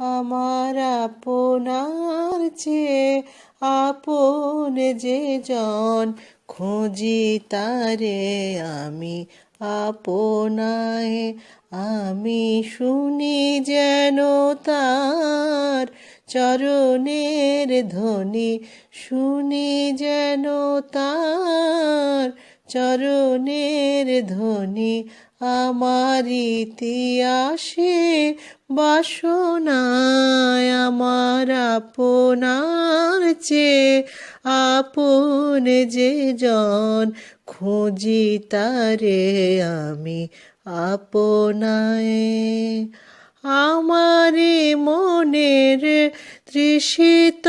আমার আপনার চেয়ে আপন যে জন, খুঁজি তারে আমি আপনায়। আমি শুনি যেন তার চরণের ধ্বনি, শুনি যেন তার চরণের ধ্বনি আমার ইতিহাসে বাসনায় আমার আপনার চেয়ে আপন যে জন খুঁজি তারে আমি আপনায়। আমারে মনের তৃষিত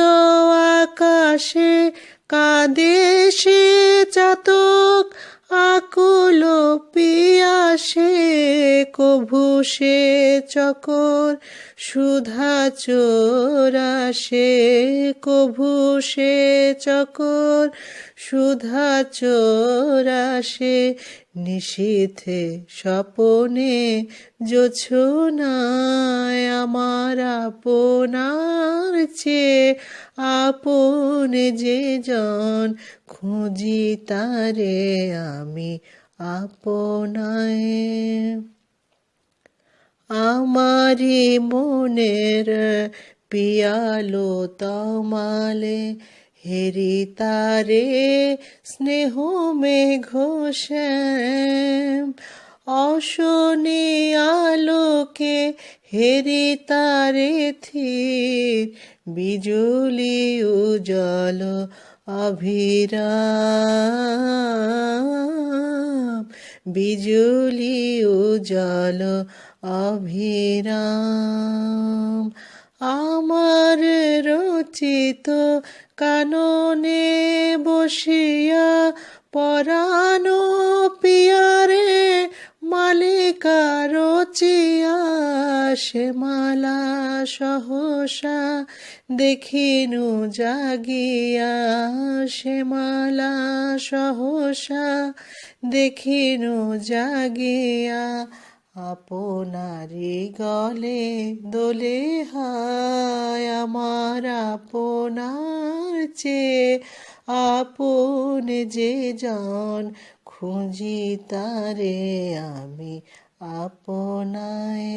আকাশে কাঁদে সে চাতক কভু সে চকর, সুধা চোরাসে কভু সে চকর, সুধা চোরাসে নিশীথে স্বপনে জোছনায় আমার আপনার চেয়ে। আপন যে জন খুঁজি তারে আমি আপনায়। আমারি মনের পিয়ালো তমালে, হেরি তারে স্নেহ মেঘশ্যাম অশনি আলোকে হেরি তারে থির বিজুলি উজল অভিরাম। বিজুলি উজল অভিরাম। আমার রচিত কাননে বসিয়া পরানো পিয়ারে মালিকা রচিয়া সে মালা সহসা দেখিনু জাগিয়া সে মালা সহসা দেখিনু জাগিয়া আপনারি গলে দোলে হায় আমার আপনার চেয়ে। আপন যে জন খুঁজি তারে আমি আপনায়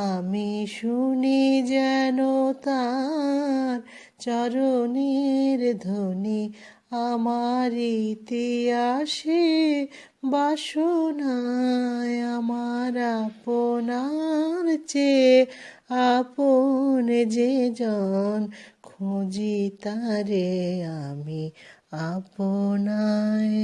আমি শুনি যেন তার চরণের ধ্বনি আমার ইতিহাসে বাসনায় আমার আপনার চেয়ে আপন যে জন খুঁজি তারে আমি আপনায়।